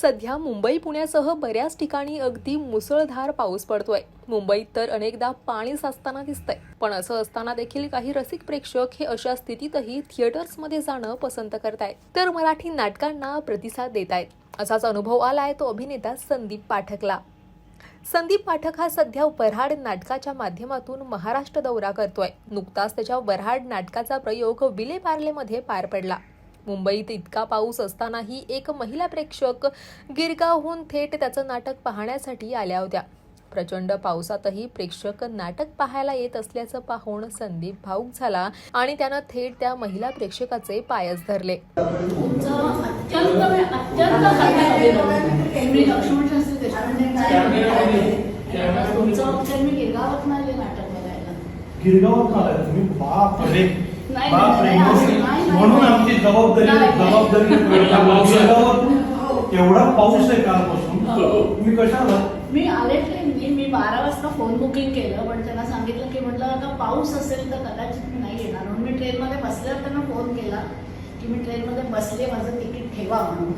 सध्या मुंबई पुण्यासह बऱ्याच ठिकाणी अगदी मुसळधार पाऊस पडतोय. मुंबईत तर अनेकदा पाणी साचताना दिसतंय. पण असं असताना देखील काही रसिक प्रेक्षक हे अशा स्थितीतही थिएटर्समध्ये जाणं पसंत करतायत. तर मराठी नाटकांना प्रतिसाद देत आहेत असाच अनुभव आलाय तो अभिनेता संदीप पाठकला. संदीप पाठक हा सध्या वऱ्हाड नाटकाच्या माध्यमातून महाराष्ट्र दौरा करतोय. नुकताच त्याच्या वऱ्हाड नाटकाचा प्रयोग विले पार्लेमध्ये पार पडला. मुंबईत इतका पाऊस असतानाही एक महिला प्रेक्षक गिरगावहून थेट त्याचं नाटक पाहण्यासाठी आल्या होत्या. प्रचंड पावसातही प्रेक्षक नाटक पाहायला येत असल्याचं पाहून संदीप भाऊक झाला आणि त्यानं थेट त्या महिला प्रेक्षकाचे पायच धरले. गिरगावात म्हणून. आमची जबाबदारी. जबाबदारी गिरगावातून एवढा पाऊस आहे कालपासून हो. तुम्ही कशाला मी आले ट्रेननी मी बारा वाजता फोन बुकिंग केलं पण त्यांना सांगितलं की म्हटलं आता पाऊस असेल तर कदाचित मी नाही येणार म्हणून मी ट्रेनमध्ये बसल्यावर त्यांना फोन केला की मी ट्रेनमध्ये बसले माझं तिकीट ठेवा म्हणून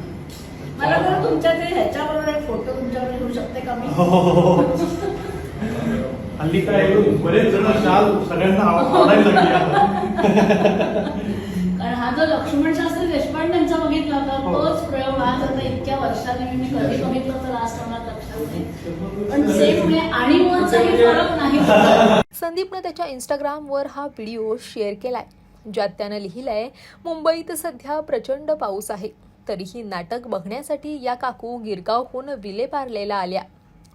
मला जर तुमच्या ते ह्याच्याबरोबर एक फोटो तुमच्याकडे घेऊ शकते का मी हो, हो, हो. हल्ली काय बरेच जण शाल सगळ्यांना आव- आवडायला लागली हा जो लक्ष्मण शास्त्री देशपांडेंचा बघितला होता. हो. तोच प्रयोग आज आता इतक्या वर्षांनी मी कधी बघितलं तर आज मला लक्षात नाही. पण सेम आणि मुळाचाही फरक नाही. संदीपनं त्याच्या इंस्टाग्रामवर हा व्हिडिओ शेअर केलाय ज्यात त्यानं लिहिलंय मुंबईत सध्या प्रचंड पाऊस आहे. तरीही नाटक बघण्यासाठी या काकू गिरगावहून विलेपार्लेला आल्या.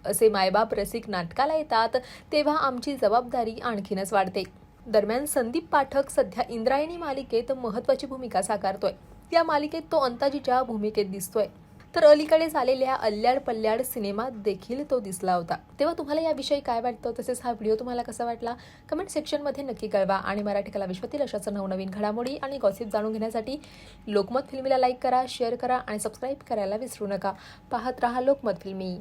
असे मायबाप रसिक नाटकाला येतात तेव्हा आमची जबाबदारी आणखीनच वाढते. दरम्यान संदीप पाठक सध्या इंद्रायणी मालिकेत महत्वाची भूमिका साकारतोय. या मालिकेत तो अंताजीच्या भूमिकेत दिसतोय. तर अलीकडेच आलेल्या अल्ल्याड पल्ल्याड सिनेमात देखील तो दिसला होता. तेव्हा तुम्हाला याविषयी काय वाटतं? तसेच हा व्हिडिओ तुम्हाला कसा वाटला? कमेंट सेक्शनमध्ये नक्की कळवा आणि मराठी कला विश्वातील अशाच नवनवीन घडामोडी आणि गॉसिप जाणून घेण्यासाठी लोकमत फिल्मीला लाईक करा शेअर करा आणि सबस्क्राईब करायला विसरू नका. पाहत रहा लोकमत फिल्मी.